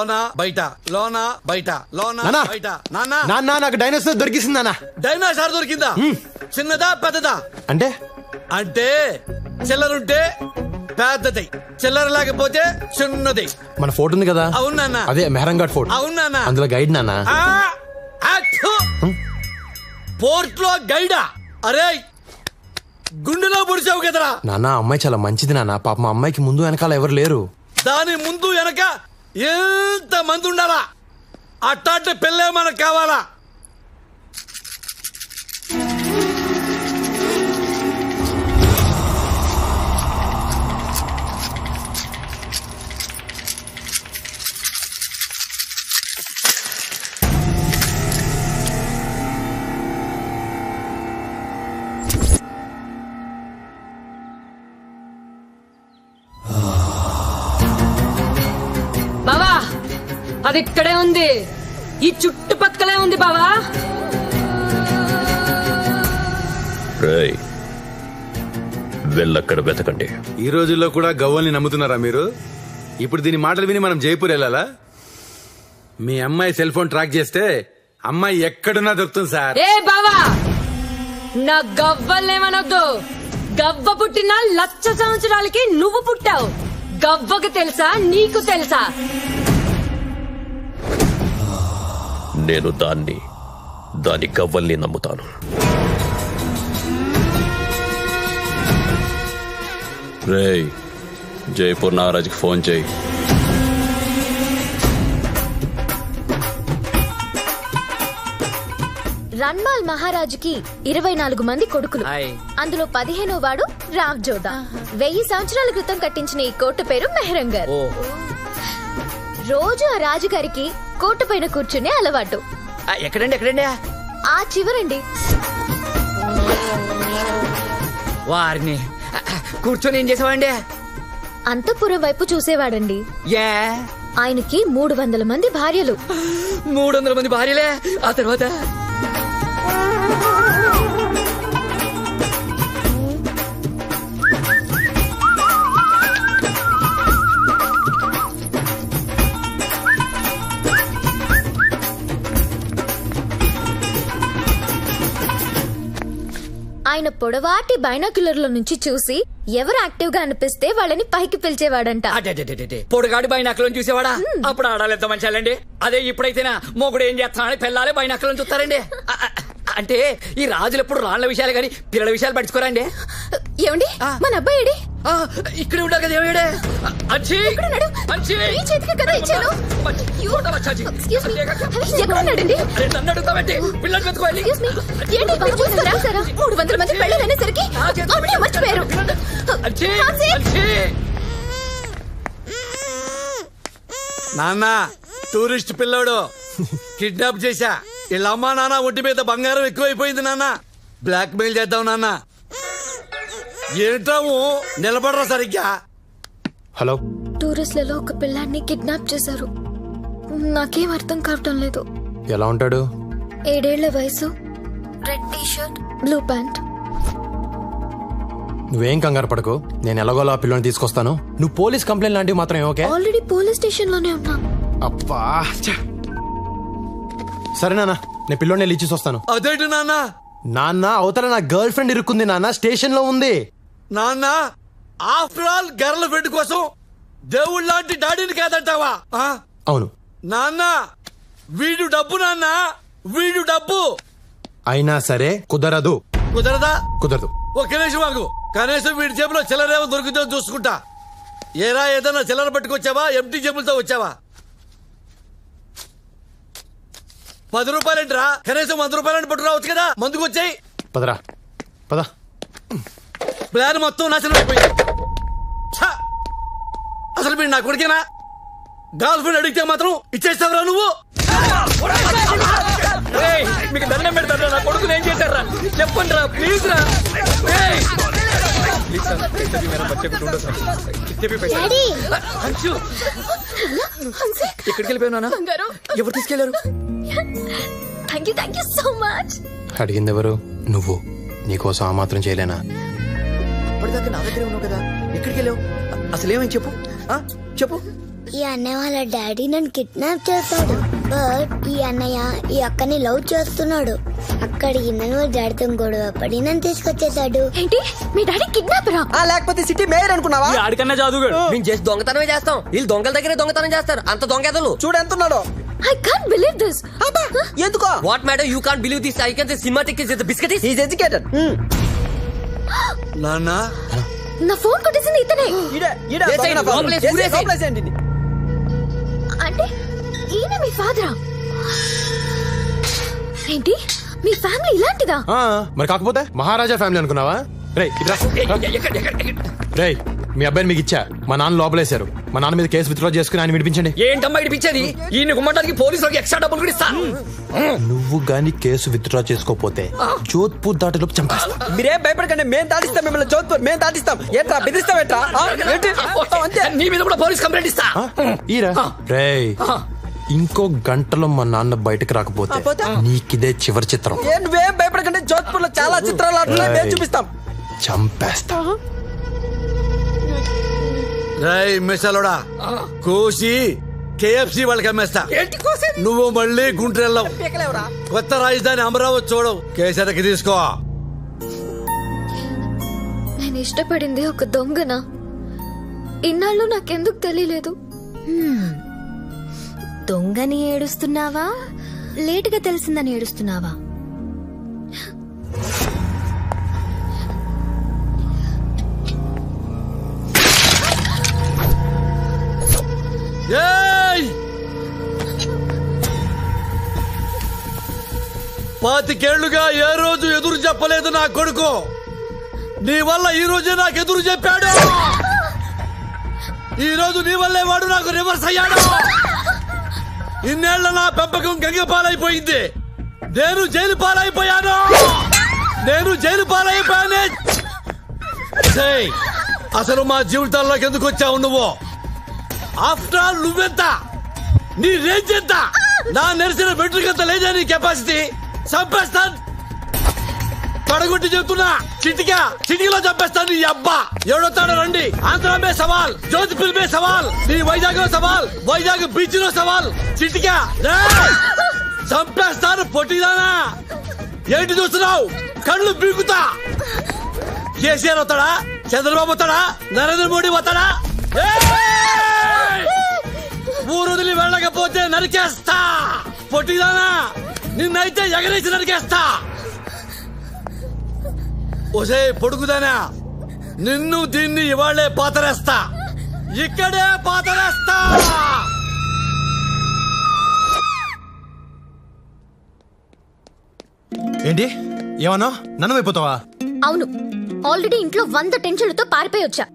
లోన బయట లోన బయట లోన బయట. నాన్న నాన్న నాకు డైనోసార్ దొరికిసింది నాన్న డైనోసార్ దొరికిందా? చిన్నదా పెద్దదా? అంటే? అంటే చిల్లరుంటే పెద్దది. చిల్లర లేకపోతే చిన్నది. మన ఫోటో ఉంది కదా? అవును అదే మెహరంఘాట్ ఫోర్ట్ అవును అందులో గైడ్ నాన్న. పోర్ట్లో గైడా? అరే గుండెలో పొడిచావు కదరా. నాన్న అమ్మాయి చాలా మంచిది నాన్న. పాప మా అమ్మాయికి ముందు వెనకాల ఎవరు లేరు. దాని ముందు వెనక ఎంత మంది ఉండాలా అట్టాంటి పిల్లే మనకు కావాలా అది ఇక్కడే ఉంది. ఈ చుట్టుపక్కలే ఉంది బావా. రేయ్ వెళ్ళక్కడ వెతకండి. ఈ రోజుల్లో కూడా గవ్వల్ని నమ్ముతున్నారా మీరు? ఇప్పుడు దీని మాటలు విని మనం జైపూర్ వెళ్ళాలా? మీ అమ్మాయి సెల్ ఫోన్ ట్రాక్ చేస్తే అమ్మాయి ఎక్కడున్నా దొరుకుతుంది సార్. ఏ బావా నా గవ్వలేమనొద్దు గవ్వ పుట్టిన లక్ష సంవత్సరాలకి నువ్వు పుట్టావు. గవ్వకు తెలుసా నీకు తెలుసా? నేను దాన్ని దాని గవ్వల్ని నమ్ముతాను. రేయ్ జైపూర్ నాగరాజ్కి ఫోన్ చేయి. రన్మాల్ మహారాజుకి ఇరవై నాలుగు మంది కొడుకులు. అందులో పదిహేనో వాడు రావ్ జోదా. వెయ్యి సంవత్సరాల క్రితం కట్టించిన ఈ కోట పేరు మెహరంగర్. రోజు ఆ రాజుగారికి కోట పైన కూర్చునే అలవాటు. ఎక్కడండి ఎక్కడండి? ఆ చివరండి. వారిని కూర్చొని ఏం చేసావండి అంతఃపురం వైపు చూసేవాడండి. ఏ? ఆయనకి మూడు వందల మంది భార్యలు. మూడు వందల మంది భార్యలే? ఆ తర్వాత? ఆయన పొడవాటి బైనాక్యులర్ల నుంచి చూసి ఎవరు యాక్టివ్గా అనిపిస్తే వాళ్ళని పైకి పిలిచేవాడంట. పొడుగాడి బైనాకలను చూసేవాడా? అప్పుడు ఆడాలి ఎంత మంచాలండి అదే ఇప్పుడైతేనా మొగుడు ఏం చేస్తానని పిల్లాలే బైనాకలను చూస్తారండి. అంటే ఈ రాజులు ఎప్పుడు రాళ్ళ విషయాలు కానీ పిల్లల విషయాలు పట్టించుకోరండి. ఏమండి? మన అబ్బాయి ఇక్కడే ఉంటారు కదా అచ్చి! ఎక్కడున్నాడు? అచ్చి! మీ చేతికే కదా ఇచ్చాను. చూడరా? ఎక్కడున్నాడండి? అరే, నన్ను అడుగుతావేంటి పిల్లలు వెతుకోవాలి. ఏంటి? చూస్తారా? మూడు వందల మంది అచ్చి నాన్న టూరిస్ట్ పిల్లోడు. కిడ్నాప్ చేశా. వీళ్ళ అమ్మా నాన్న ఒంటి మీద బంగారం ఎక్కువైపోయింది నాన్న. బ్లాక్ మెయిల్ చేద్దాం నాన్న. ఏంటాము నిలబడరా సరిగ్గా. హలో. టూరిస్ట్లలో ఒక పిల్లాన్ని కిడ్నాప్ చేశారు. నాకేం అర్థం కావటం లేదు. ఎలా ఉంటాడు? ఏడేళ్ళ వయసు. Red T shirt blue pant. నువ్వేం కంగారు పడకు. నేను ఎలాగోలా ఆ పిల్లని తీసుకొస్తాను. నువ్వు పోలీస్ కంప్లైంట్ లాంటివి మాత్రం ఓకే? ఆల్రెడీ పోలీస్ స్టేషన్లోనే ఉన్నా. అబ్బా ఛ. సరే నాన్న నేను పిల్లోని వెళ్ళి ఇచ్చేసి వస్తాను అదేంటి నాన్న? నాన్న అవతల నా గర్ల్ ఫ్రెండ్ ఇరుక్కుంది నాన్న స్టేషన్లో ఉంది. నాన్న ఆఫ్టర్ ఆల్ గర్ల్ ఫ్రెండ్ కోసం దేవుళ్ళ లాంటి డాడీని కాదంటావా? ఆ? అవును. నాన్న వీడు డబ్బు నాన్న వీడు డబ్బు. అయినా సరే కుదరదు. కుదరదా? కుదరదు. ఒక్క నిమిషం ఆగు కనీసం వీడి జేబులో చిల్లరేమో దొరికితే చూసుకుంటా. ఏరా ఏదైనా చిల్లర పట్టుకొచ్చావా? ఎంటీ జేబులతో వచ్చావా? పది రూపాయలేంట్రా? కనీసం వంద రూపాయలని పట్టు రావచ్చు కదా? మందుకు వచ్చాయి. పదరా. పద. ప్లాన్ మొత్తం నాశనం అయిపోయింది. ఛ! అసలు మీరు నా కొడుకేనా? గర్ల్ ఫ్రెండ్ అడిగితే మాత్రం ఇచ్చేస్తావురా నువ్వు? మీకు దండం పెడతారా నా కొడుకుని ఏం చేశారా చెప్పండి రా ప్లీజ్ రా ఏయ్! ప్లీజ్ సార్, पैसे भी मेरा बच्चे को ढूंढो సార్. कितने भी पैसे అంచు ఎక్కడికి వెళ్ళిపోయినా ఎవరు తీసుకెళ్లారు thank you thank you so much అడిగింది ఎవరు నువ్వు నీకోసం ఆ మాత్రం చేయలేనా అప్పటిదాకా నా దగ్గరే ఉన్నావు కదా ఎక్కడికి వెళ్ళావు అసలు ఏమని చెప్పు ఆ? చెప్పు ఈ అన్నయ్య వాళ్ళ డాడీ నన్ను కిడ్నాప్ చేస్తాడు బట్ ఈ అన్నయ్య ఈ అక్కని లవ్ చేస్తున్నాడు. అక్కడికి నన్ను డాడీతో గొడవ పడి నన్ను తీసుకొచ్చేసాడు ఏంటి? మీ డాడీ కిడ్నాపరా? ఆ లేకపోతే సిటీ మేయర్ అనుకున్నావా? ఆడికన్నా జాదుగాడు. మేము చేసి దొంగతనమే చేస్తాం. వీళ్ళు దొంగల దగ్గరే దొంగతనం చేస్తారు. అంత దొంగెదలు. చూడు ఎంత ఉన్నాడో ఐ కాంట్ బిలీవ్ దిస్ ఎందుకో? What matter you can't believe this I can cinematic is biscuit is educated నాన్న? నా ఫోన్ కొట్టేసింది ఇతనే. అంటే ఈయన మీ ఫాదరా? ఏంటి? మీ ఫ్యామిలీ ఇలాంటిదా? ఆ, మరి కాకపోతే మహారాజా ఫ్యామిలీ అనుకున్నావా? రే. రే మీ అబ్బాయిని మీకు ఇచ్చా. మా నాన్న లోపలేశారు. మా నాన్న మీద కేసు విత్డ్రా చేసుకుని ఆయన విడిపించండి. ఏంటమ్మా ఇడిపించేది ఈ గుమ్మటానికి పోలీసులకు ఎక్స్ట్రా డబ్బులు కూడా నువ్వు గాని కేసు విత్డ్రా చేసుకోపోతే జోధ్పూర్ దాటిలోపు చంపేస్తా. మీరేం భయపడకండి మేము దాటిస్తాం మిమ్మల్ని జోధ్పూర్ మేము దాటిస్తాం. ఏంట్రా బెదిరిస్తాం ఏంట్రా ఆ, ఏంటి? అంతే. నీ మీద కూడా పోలీస్ కంప్లైంట్ ఇస్తా? ఈరా? రే ఇంకో గంటలో మా నాన్న బయటకు రాకపోతే? నీకిదే చివరి చిత్రం. నువ్వేం భయపడకండి? జోధ్పూర్లో చాలా చిత్రాలు ఆడుతున్నాయి మేము. చూపిస్తాం. చంపేస్తా. రై మిసలోడా కోసి కేఎఫ్సి వాళ్ళకి అమ్మేస్తా. నువ్వు మళ్ళీ గుంటెళ్ళవు. పీకలేవురా? కొత్త రాజధాని అమరావతి చూడవు. కేసరికి తీసుకో. నేను ఇష్టపడింది ఒక దొంగన? ఇన్నాళ్ళు నాకెందుకు తెలియలేదు? దొంగని ఏడుస్తున్నావా? లేటుగా తెలిసిందని ఏడుస్తున్నావా? ఏయ్! పాతికేళ్ళుగా ఏ రోజు ఎదురు చెప్పలేదు నా కొడుకు. నీ వల్ల ఈ రోజే నాకు ఎదురు చెప్పాడు. ఈ రోజు నీ వల్లే వాడు నాకు రివర్స్ అయ్యాడు. ఇన్నేళ్ళ నా పెంపకం గంగ పాలైపోయింది నేను జైలు పాలైపోయాను. నేను జైలు పాలైపోయానే. ఛేయ్, అసలు మా జీవితాల్లోకి ఎందుకు వచ్చావు నువ్వు? ఆఫ్టర్ ఆల్ నువ్వెంత? నీ రేంజ్ ఎంత? నా నెరిసిన ఎంత లేదా నీ కెపాసిటీ. సంపేస్తాను. పడగొట్టి చెప్తున్నా. చిటికా చిటికలో చంపేస్తాను ఈ అబ్బా. ఎవడొస్తాడో రండి. ఆంధ్రమే సవాల్ జ్యోతిపుల్ మే సవాల్ నీ వైజాగ్లో సవాల్ వైజాగ్ బీచ్లో సవాల్. చిటికా చంపేస్తాను పొట్టిదానా. ఏంటి చూస్తున్నావు? కళ్ళు బీకుతా కేసీఆర్ వస్తాడా? చంద్రబాబు వస్తాడా? నరేంద్ర మోడీ వస్తాడా? ఊరు వదిలి వెళ్ళకపోతే నరికేస్తా. పొట్టిదానా నిన్నైతే ఎగరేసి నరికేస్తా. ఒసే పొడుగుదానా? నిన్ను దీన్ని ఇవాళ్ళే పాతరేస్తా. ఇక్కడే పాతరేస్తా. ఏంటి? ఏమన్నా? నన్ను అయిపోతావా అవును. ఆల్రెడీ ఇంట్లో వంద టెన్షన్లతో పారిపోయి వచ్చా.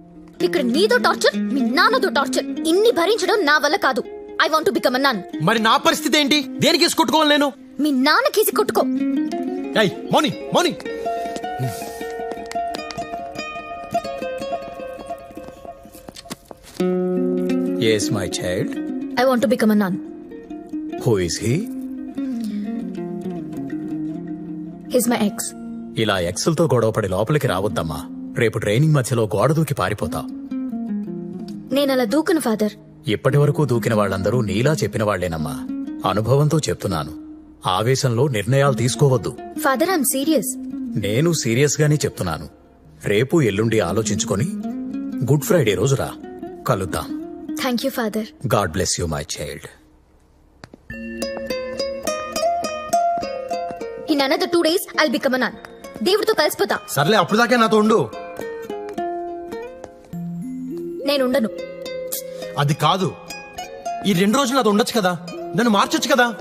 ఇక్కడ నీతో టార్చర్ మీ నాన్నతో టార్చర్. ఇన్ని భరించడం నా వల్ల కాదు. ఐ వాంట్ బికమ్ నాన్ మరి నా పరిస్థితి ఏంటి? దేనికి వేసి కొట్టుకోవాలి నేను? మీ నాన్న కేసి కొట్టుకో. ఏయ్ Moni Moni yes my child I want become nun who is he his my ex ఇలా ఎక్సెల్తో గొడవపడి లోపలికి రావద్దమ్మా. రేపు ట్రైనింగ్ మధ్యలో గోడ దూకి పారిపోతావు నేను అలా దూకను ఫాదర్. ఇప్పటి వరకు దూకిన వాళ్ళందరూ నీలా చెప్పిన వాళ్ళేనమ్మా అనుభవంతో చెప్తున్నాను. ఆవేశంలో నిర్ణయాలు తీసుకోవద్దు. Father I'm serious. నేను సీరియస్ గానే చెప్తున్నాను. రేపు ఎల్లుండి ఆలోచించుకొని గుడ్ ఫ్రైడే రోజు రా. కలుద్దాం. Thank you father god bless you my child in another two days I'll become nun దేవుడితో కలిసిపోతా. సర్లే అప్పుడు దాకా నాతో ఉండు. నేను ఉండను. అది కాదు. ఈ రెండు రోజులు నాతో ఉండొచ్చు కదా? నన్ను మార్చొచ్చు కదా?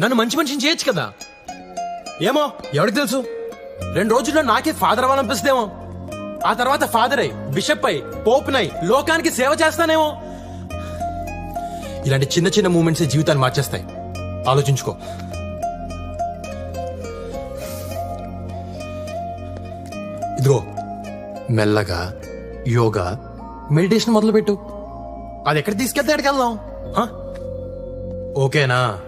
నన్ను మంచి మనిషిని చేయొచ్చు కదా? ఏమో ఎవరికి తెలుసు? రెండు రోజుల్లో నాకే ఫాదర్ అవ్వాలనిపిస్తేమో ఆ తర్వాత ఫాదర్ అయి బిషప్ అయి పోప్ నై లోకానికి సేవ చేస్తానేమో. ఇలాంటి చిన్న చిన్న మూమెంట్స్ జీవితాన్ని మార్చేస్తాయి. ఆలోచించుకో. ఇదిగో. మెల్లగా యోగా మెడిటేషన్ మొదలుపెట్టు. అది ఎక్కడ తీసుకెళ్తే ఎక్కడికి వెళ్దాం? ఓకేనా.